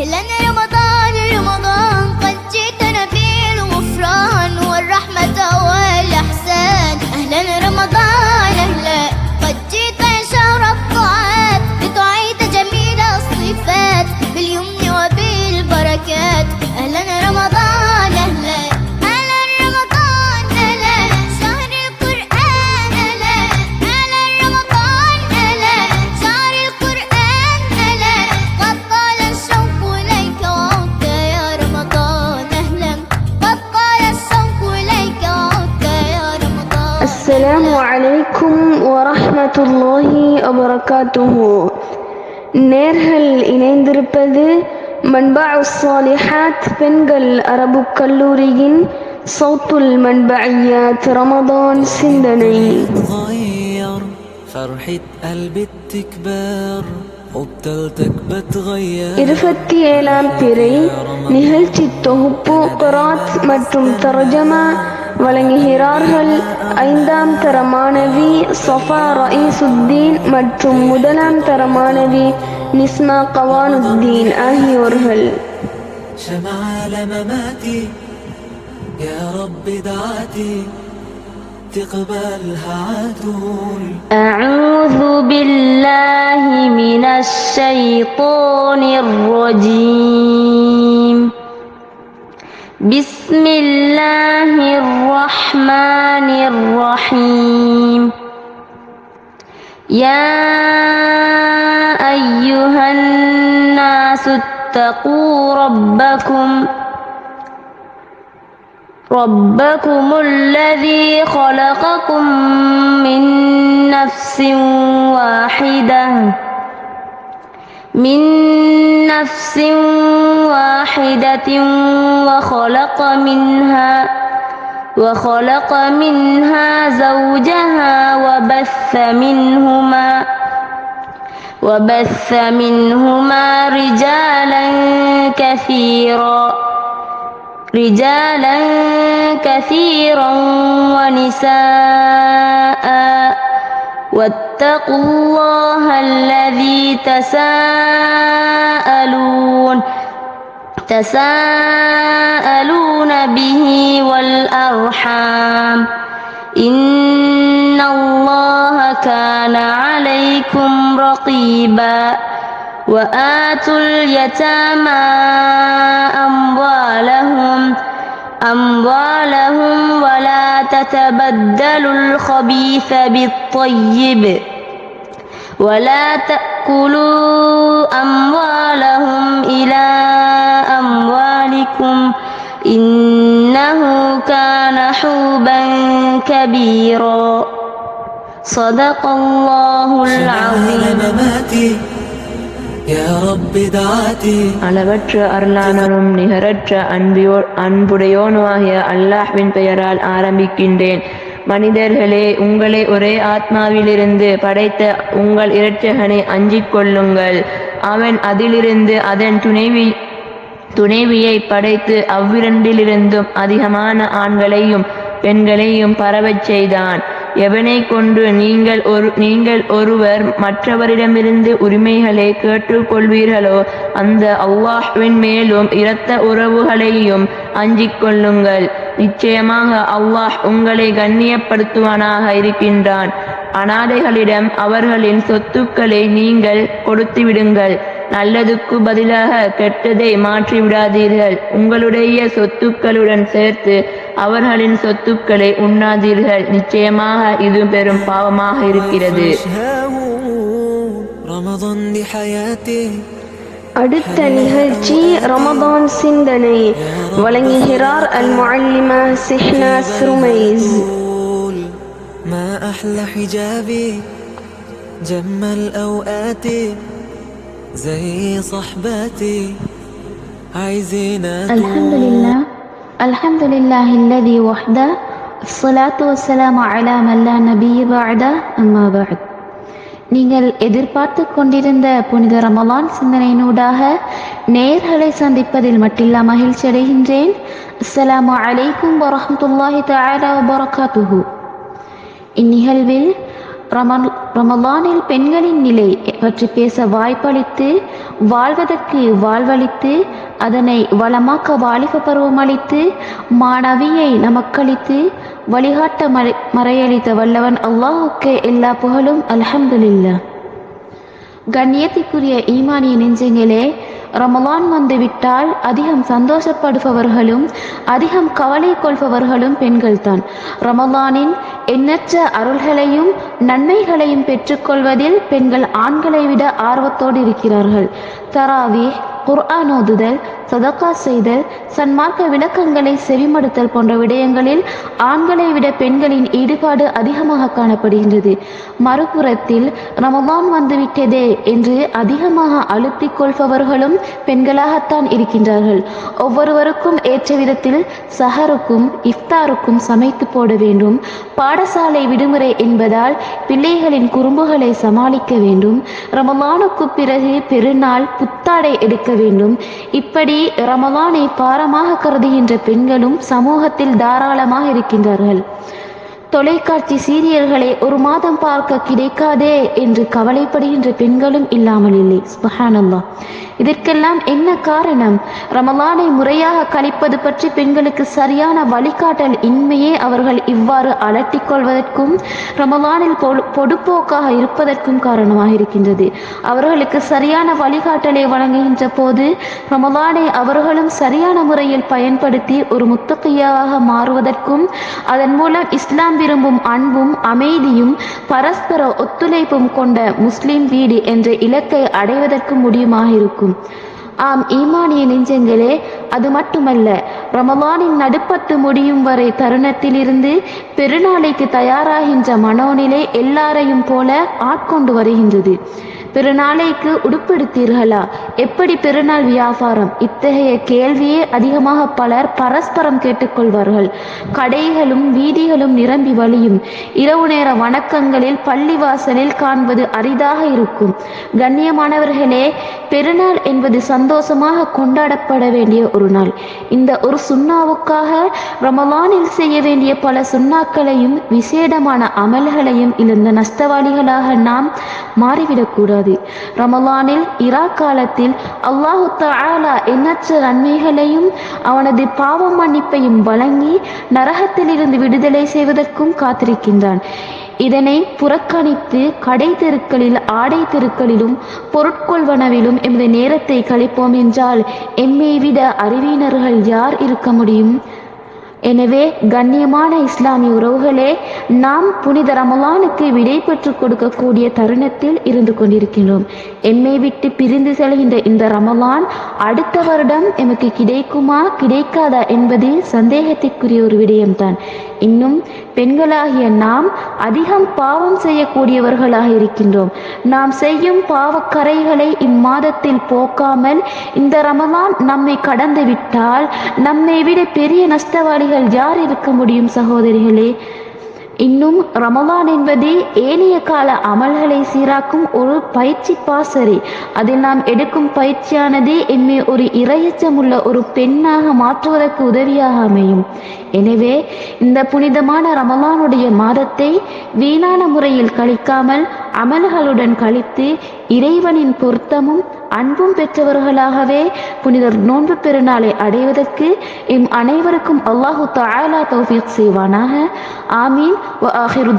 Helen Roma'da அஸ்ஸலாமு அலைக்கும் வரஹ்மத்துல்லாஹி வபரகாத்துஹு நேர்கள் இணைந்திருப்பது மன்பா சாலிஹாத் பெண்கள் அரபு கல்லூரியின் சௌத்துல் மன்பையாத் ரமதான் சிந்தனை تغير فرحة قلبي بتكبر وبطلتك بتغير இருபத்தி ஏழாம் பிறை நிகழ்ச்சி தொகுப்பு குராத் மற்றும் தர்ஜமா வழங்குகிறார்கள் ஐந்தாம் தர மாணவி சஃபா ரயீசுத்தீன் மற்றும் முதலாம் தர மாணவி நிஸ்மா கவானுத்தீன் ஆகியோர்கள் شمع على مماتي يا رب دعاتي تقبلها عدول أعوذ بالله من الشيطان الرجيم بسم الله الرحمن الرحيم. يا أيها الناس اتقوا ربكم ربكم الذي خلقكم من نفس واحدة. من نفس واحدة وخلق منها وخلق منها زوجها وبث منهما وبث منهما رجالا كثيرا رجالا كثيرا ونساء. واتقوا الله الذي تساءلون تساءلون به والأرحام إن الله كان عليكم رقيبا وآتوا اليتامى أموالهم أموالهم ولا تتبدلوا الخبيث بالطيب ولا تأكلوا أموالهم إلى أموالكم إنه كان حوبا كبيرا. صدق الله العظيم. அளவற்ற அருளானரும் நிகரற்ற அன்பியோ அன்புடையோனுமாகிய அல்லாஹ்வின் பெயரால் ஆரம்பிக்கின்றேன். மனிதர்களே உங்களை ஒரே ஆத்மாவிலிருந்து படைத்த உங்கள் இரட்சகனை அஞ்சிக் கொள்ளுங்கள். அவன் அதிலிருந்து அதன் துணைவி துணைவியை படைத்து அவ்விரண்டிலிருந்தும் அதிகமான ஆண்களையும் பெண்களையும் பரவச் செய்தான். எவனை கொண்டு நீங்கள் ஒரு நீங்கள் ஒருவர் மற்றவரிடமிருந்து உரிமைகளை கேட்டுக்கொள்வீர்களோ அந்த அவ்வாஹ்வின் மேலும் இரத்த உறவுகளையும் அஞ்சிக் கொள்ளுங்கள். நிச்சயமாக அவ்வாஹ் உங்களை கண்ணியப்படுத்துவானாக இருக்கின்றான். அனாதைகளிடம் அவர்களின் சொத்துக்களை நீங்கள் கொடுத்து விடுங்கள். நல்லதுக்கு பதிலாக கெட்டதை மாற்றி விடாதீர்கள் உங்களுடைய சொத்துக்களுடன் சேர்த்து அவர்களின் சொத்துக்களை உண்ணாதீர்கள் நிச்சயமாக இது பெரும் பாவமாக இருக்கிறது هاون رمضان دي حياتي அடுத்த நிகழ்ச்சி ரமதான் சிந்தனை வழங்குகிறார் அல் முஅல்லிமா சிஹ்னா சுருமைஸ் قول ما أحلى حجابي جمل أوقاتي زي صحباتي عايزين الحمد لله الحمد لله الذي وحده الصلاة والسلام على من لا نبي بعده أما بعد நீங்கள் எதிர்பார்த்து கொண்டிருந்த புனித ரமலான் சிந்தனையினூடாக நேர்களை சந்திப்பதில் மட்டில்லா மகிழ்ச்சி அடைகின்றேன் அஸ்ஸலாமு அலைக்கும் வரஹ்மத்துல்லாஹி தஆலா வபரகாத்துஹு இந்நிகழ்வில் ரமன் ரமலானில் பெண்களின் நிலை பற்றி பேச வாய்ப்பளித்து வாழ்வதற்கு வாழ்வளித்து அதனை வளமாக்க வாலிப பருவம் அளித்து மாணவியை நமக்களித்து வழிகாட்ட மறை மறையளித்த வல்லவன் அல்லாஹுக்கே எல்லா புகழும் அலஹம்துல்லா கண்ணியத்திற்குரிய ஈமானிய நெஞ்சங்களே ரமலான் வந்து விட்டால் அதிகம் சந்தோஷப்படுபவர்களும் அதிகம் கவலை கொள்பவர்களும் பெண்கள்தான். ரமலானின் எண்ணற்ற அருள்களையும் நன்மைகளையும் பெற்றுக்கொள்வதில் பெண்கள் ஆண்களை விட ஆர்வத்தோடு இருக்கிறார்கள். தராவி குர்ஆன் ஓதுதல் சதக்கா செய்தல் சன்மார்க்க விளக்கங்களை செவிமடுத்தல் போன்ற விடயங்களில் ஆண்களை விட பெண்களின் ஈடுபாடு அதிகமாக காணப்படுகின்றது. மறுபுறத்தில் ரமவான் வந்துவிட்டதே என்று அதிகமாக அழுத்திக் கொள்பவர்களும் பெண்களாகத்தான் இருக்கின்றார்கள். ஒவ்வொருவருக்கும் ஏற்ற விதத்தில் சஹருக்கும் இஃப்தாருக்கும் சமைத்து போட வேண்டும். பாடசாலை விடுமுறை என்பதால் பிள்ளைகளின் குறும்புகளை சமாளிக்க வேண்டும். ரமமானுக்கு பிறகு பெருநாள் புத்தாடை எடுக்க வேண்டும். இப்படி ரமலானை பாரமாக கருதுகின்ற பெண்களும் சமூகத்தில் தாராளமாக இருக்கின்றார்கள். தொலைக்காட்சி சீரியல்களை ஒரு மாதம் பார்க்க கிடைக்காதே என்று கவலைப்படுகின்ற பெண்களும் இல்லாமல் இல்லை. சுபஹானல்லாஹ். இதற்கெல்லாம் என்ன காரணம்? ரமலானை முறையாக கழிப்பது பற்றி பெண்களுக்கு சரியான வழிகாட்டல் இன்மையே அவர்கள் இவ்வாறு அலட்டிக் கொள்வதற்கும் ரமலானில் பொடு- பொடுப்போக்காக இருப்பதற்கும் காரணமாக இருக்கின்றது. அவர்களுக்கு சரியான வழிகாட்டலை வழங்குகின்ற போது ரமலானை அவர்களும் சரியான முறையில் பயன்படுத்தி ஒரு முத்தகையாக மாறுவதற்கும் அதன் மூலம் இஸ்லாம் விரும்பும் அன்பும் அமைதியும் பரஸ்பர ஒத்துழைப்பும் கொண்ட முஸ்லிம் வீடு என்ற இலக்கை அடைவதற்கு முடியுமாக இருக்கும் ஆம் ஈமானிய நெஞ்சங்களே அது மட்டுமல்ல ரமலானின் நடுப்பத்து முடியும் வரை தருணத்திலிருந்து பெருநாளைக்கு தயாராகின்ற மனோநிலை எல்லாரையும் போல ஆட்கொண்டு வருகின்றது. பெருநாளைக்கு உடுப்பெடுத்தீர்களா? எப்படி பெருநாள் வியாபாரம்? இத்தகைய கேள்வியே அதிகமாக பலர் பரஸ்பரம் கேட்டுக்கொள்வார்கள். கடைகளும் வீதிகளும் நிரம்பி வழியும். இரவு நேர வணக்கங்களில் பள்ளிவாசலில் காண்பது அரிதாக இருக்கும். கண்ணியமானவர்களே பெருநாள் என்பது சந்தோஷமாக கொண்டாடப்பட வேண்டிய ஒரு நாள். இந்த ஒரு சுண்ணாவுக்காக ரமலானில் செய்ய வேண்டிய பல சுண்ணாக்களையும் விசேடமான அமல்களையும் இழந்த நஷ்டவாளிகளாக நாம் மாறிவிடக்கூடாது. ரமலானில் இரா காலத்தில் அல்லாஹு தாலா எண்ணற்ற நன்மைகளையும் அவனது பாவ மன்னிப்பையும் வழங்கி நரகத்திலிருந்து விடுதலை செய்வதற்கும் காத்திருக்கின்றான். இதனை புறக்கணித்து கடை தெருக்களில் ஆடை தெருக்களிலும் பொருட்கொள்வனவிலும் எமது நேரத்தை கழிப்போம் என்றால் எம்மை விட அறிவியினர்கள் யார் இருக்க முடியும்? எனவே கண்ணியமான இஸ்லாமிய உறவுகளே நாம் புனித ரமலானுக்கு விடை பெற்றுக் கொடுக்கக்கூடிய தருணத்தில் இருந்து கொண்டிருக்கின்றோம். எம்மை விட்டு பிரிந்து செல்கின்ற இந்த ரமலான் அடுத்த வருடம் எமக்கு கிடைக்குமா கிடைக்காதா என்பதில் சந்தேகத்திற்குரிய ஒரு விடயம்தான். இன்னும் பெண்களாகிய நாம் அதிகம் பாவம் செய்யக்கூடியவர்களாக இருக்கின்றோம். நாம் செய்யும் பாவக்கரைகளை இம்மாதத்தில் போக்காமல் இந்த ரமதான் நம்மை கடந்து விட்டால் நம்மை விட பெரிய நஷ்டவாளிகள் யார் இருக்க முடியும் சகோதரிகளே? இன்னும் ரமலான் என்பதே ஏனைய கால அமல்களை சீராக்கும் ஒரு பயிற்சி பாசறை. அதில் நாம் எடுக்கும் பயிற்சியானதே எம்மை ஒரு இரையச்சமுள்ள ஒரு பெண்ணாக மாற்றுவதற்கு உதவியாக அமையும். எனவே இந்த புனிதமான ரமலானுடைய மாதத்தை வீணான முறையில் கழிக்காமல் அமல்களுடன் கழித்து இறைவனின் பொருத்தமும் அன்பும் பெற்றவர்களாகவே புனிதர் நோன்பு பெருநாளை அடைவதற்கு இம் அனைவருக்கும் அல்லாஹு தாயலா தௌஃபீக் செய்வானாக. ஆமீன். வ ஆஹிரு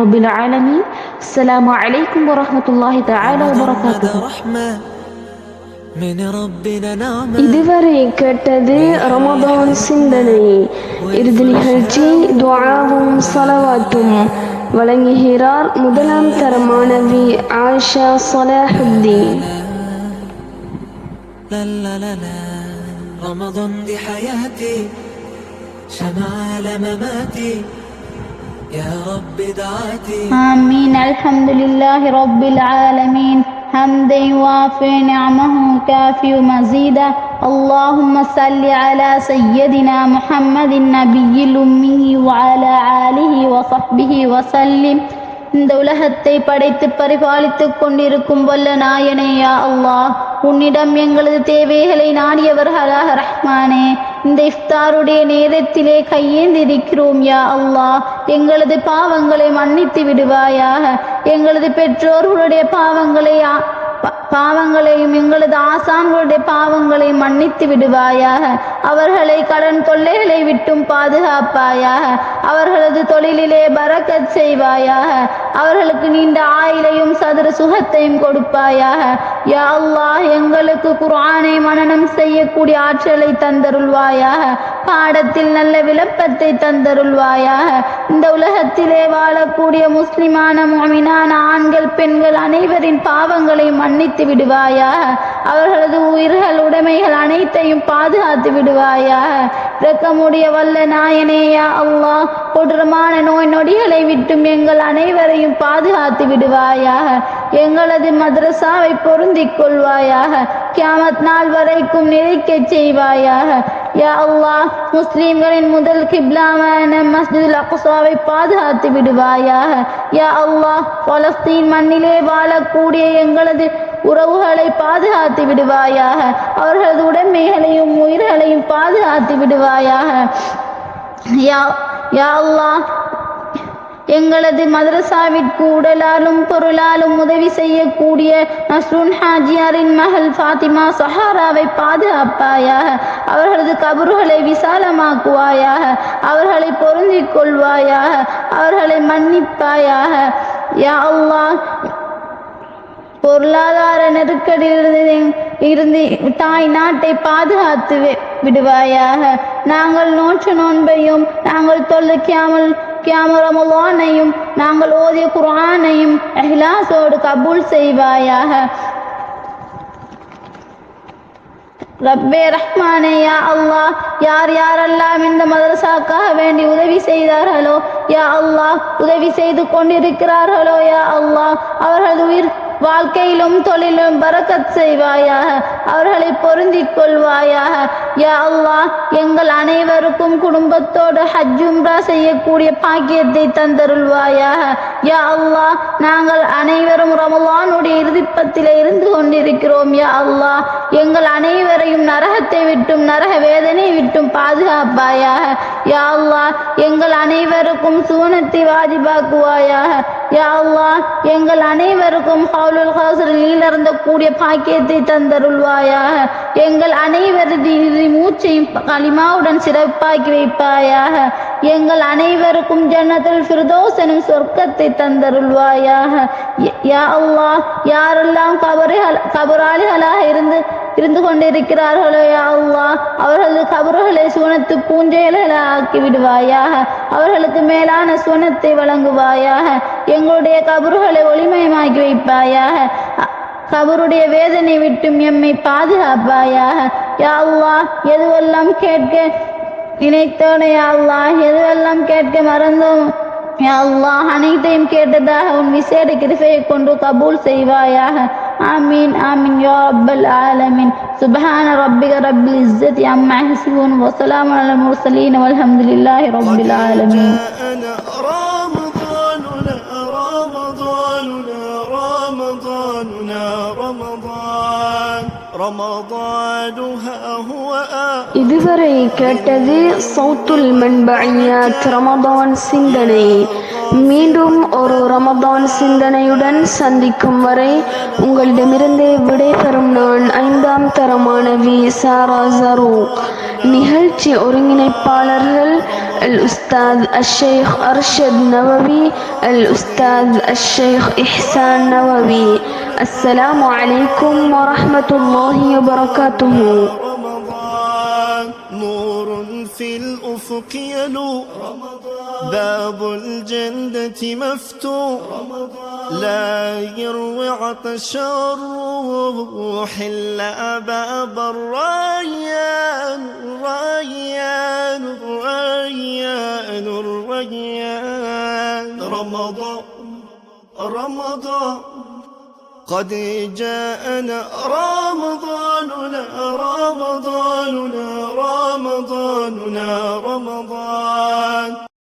ரபில் ஆலமீன். அஸ்ஸலாமு அலைக்கும் வரமத்துல்லாஹி தாயலா இதுவரை கேட்டது ரமதான் சிந்தனை. இறுதி நிகழ்ச்சி துவாவும் சலவாத்தும். வழங்குகிறார் முதலாம் தர மாணவி ஆயிஷா சலாஹுத்தீன் لا لا لا لا رمضان دي حياتي شمعة على مماتي يا رب دعاتي آمين الحمد لله رب العالمين حمدا يوافي نعمه كافي مزيدا. اللهم صل على سيدنا محمد النبي الأمي وعلى آله وصحبه وسلم. இந்த உலகத்தை படைத்து பரிபாலித்துக் கொண்டிருக்கும் வல்ல நாயனேயா அல்லாஹ். உன்னிடம் எங்களது தேவைகளை நாடியவர்களாக ரஹ்மானே இந்த இஃப்தாருடைய நேரத்திலே கையேந்திருக்கிறோம் யா அல்லாஹ். எங்களது பாவங்களை மன்னித்து விடுவாயாக. எங்களது பெற்றோர்களுடைய பாவங்களை பாவங்களையும் எங்களது ஆசான்களுடைய பாவங்களை மன்னித்து விடுவாயாக. அவர்களை கடன் தொல்லைகளை விட்டும் பாதுகாப்பாயாக. அவர்களது தொழிலிலே பறக்கச் செய்வாயாக. அவர்களுக்கு நீண்ட ஆயிலையும் சதுர சுகத்தையும் கொடுப்பாயாக. யா அல்லாஹ் எங்களுக்கு குர்ஆனை மனனம் செய்யக்கூடிய ஆற்றலை தந்தருள்வாயாக. பாடத்தில் நல்ல விளப்பத்தை தந்தருள்வாயாக. இந்த உலகத்திலே வாழக்கூடிய முஸ்லிமான மோமினான ஆண்கள் பெண்கள் அனைவரின் பாவங்களை மன்னித்து வைத்து விடுவாயா? அவர்களது உயிர்கள் உடைமைகள் அனைத்தையும் பாதுகாத்து விடுவாயா? இறக்கமுடைய வல்ல நாயனேயா அல்லா கொடூரமான நோய் நொடிகளை விட்டும் எங்கள் அனைவரையும் பாதுகாத்து விடுவாயாக எங்களது மதரசாவை பொருந்திக் கொள்வாயாக கியாமத் நாள் வரைக்கும் நிலைக்கச் செய்வாயாக யா அல்லா முஸ்லீம்களின் முதல் கிப்லாவான மஸ்ஜிதுல் அக்சாவை பாதுகாத்து விடுவாயாக யா அல்லா பலஸ்தீன் மண்ணிலே வாழக்கூடிய எங்களது உறவுகளை பாதுகாத்து விடுவாயாக. அவர்களது உடைமைகளையும் உயிர்களையும் பாதுகாத்து விடுவாயாக. யா யா எங்களது மதரசாவிற்கு உடலாலும் பொருளாலும் உதவி செய்யக்கூடிய நஸ்ருன் ஹாஜியாரின் மகள் ஃபாத்திமா சஹாராவை பாதுகாப்பாயாக. அவர்களது கபறுகளை விசாலமாக்குவாயாக. அவர்களை பொருந்திக் கொள்வாயாக. அவர்களை மன்னிப்பாயாக. யா அல்லாஹ் பொருளாதார நெருக்கடியிலிருந்து இருந்து தாய் நாட்டை பாதுகாத்து விடுவாயாக. நாங்கள் நோற்று நோன்பையும் நாங்கள் தொல்லைக்காமல் கியாமரமுலானையும் நாங்கள் ஓதிய குர்ஆனையும் இஹ்லாஸோடு கபூல் செய்வாயாக. ரப்பே ரஹ்மானே யா அல்லாஹ் யார் யாரெல்லாம் இந்த மதரசாக்காக வேண்டி உதவி செய்தார்களோ யா அல்லாஹ் உதவி செய்து கொண்டிருக்கிறார்களோ யா அல்லாஹ் அவர்களது உயிர் வாழ்க்கையிலும் தொழிலும் பரக்கத் செய்வாயாக. அவர்களை பொருந்திக் கொள்வாயாக. யா அல்லாஹ் எங்கள் அனைவருக்கும் குடும்பத்தோடு ஹஜ் உம்ரா செய்யக்கூடிய பாக்கியத்தை தந்தருள்வாயாக. யா அல்லாஹ் நாங்கள் அனைவரும் ரமலானுடைய இறுதிப்பத்திலே இருந்து கொண்டிருக்கிறோம் யா அல்லாஹ். எங்கள் அனைவரையும் நரகத்தை விட்டும் நரக வேதனை விட்டும் பாதுகாப்பாயாக. யா அல்லாஹ் எங்கள் அனைவருக்கும் சுவனத்தை வாஜிபாக்குவாயாக. யா அல்லாஹ் எங்கள் அனைவருக்கும் ஹவுலுல் ஹாசரில் இறந்த கூடிய பாக்கியத்தை தந்தருள்வாயாக. எங்கள் அனைவரது மூச்சையும் களிமாவுடன் சிறப்பாக்கி வைப்பாயாக. எங்கள் அனைவருக்கும் ஜன்னத்தில் ஃபிர்தௌஸ் எனும் சொர்க்கத்தை தந்தருள்வாயாக. யா அல்லாஹ் யாரெல்லாம் கபறுகள் கபராளிகளாக இருந்து இருந்து கொண்டிருக்கிறார்களோ யா அல்லாஹ் அவர்களது கபறுகளை சுவனத்து பூஞ்சைகளாக ஆக்கி விடுவாயாக அவர்களுக்கு மேலான சுவனத்தை வழங்குவாயாக. எங்களுடைய கபறுகளை ஒளிமயமாக்கி வைப்பாயாக. கபருடைய வேதனை விட்டும் எம்மை பாதுகாப்பாயாக. யாவா எதுவெல்லாம் கேட்க நினைத்தோனே யா அல்லாஹ் எதுவெல்லாம் கேட்க மறந்தோம் யா அல்லாஹ் அனைத்தையும் கேட்டதாக உன் விசேட கிருபையை கொண்டு கபூல் செய்வாயாக ஆமீன் ஆமீன் யா ரப்பல் ஆலமீன் சுப்ஹான ரப்பிக ரப்பில் இஸ்ஸத்தி அம்மா யசிஃபூன் வ ஸலாமுன் அலல் முர்சலீன் வல்ஹம்துலில்லாஹி ரப்பில் ஆலமீன் இதுவரை கேட்டது சௌத்துல் மண்பையாத் ரமதான் சிந்தனை மீண்டும் ஒரு ரமதான் சிந்தனையுடன் சந்திக்கும் வரை உங்களிடமிருந்து விடைபெறும் நான் ஐந்தாம் தர மாணவி சாரா ஜரூக் நிகழ்ச்சி ஒருங்கிணைப்பாளர்கள் அல் உஸ்தாத் அஷேக் அர்ஷத் நவவி அல் உஸ்தாத் அஷேக் இஹ்சான் நவவி السلام عليكم ورحمة الله وبركاته. رمضان نور في الأفق يلو باب الجنة مفتوح لا يروي عطش الروح إلا باب الريان ريان ريان ريان رمضان رمضان. قد جاءنا رمضاننا رمضاننا رمضاننا رمضان.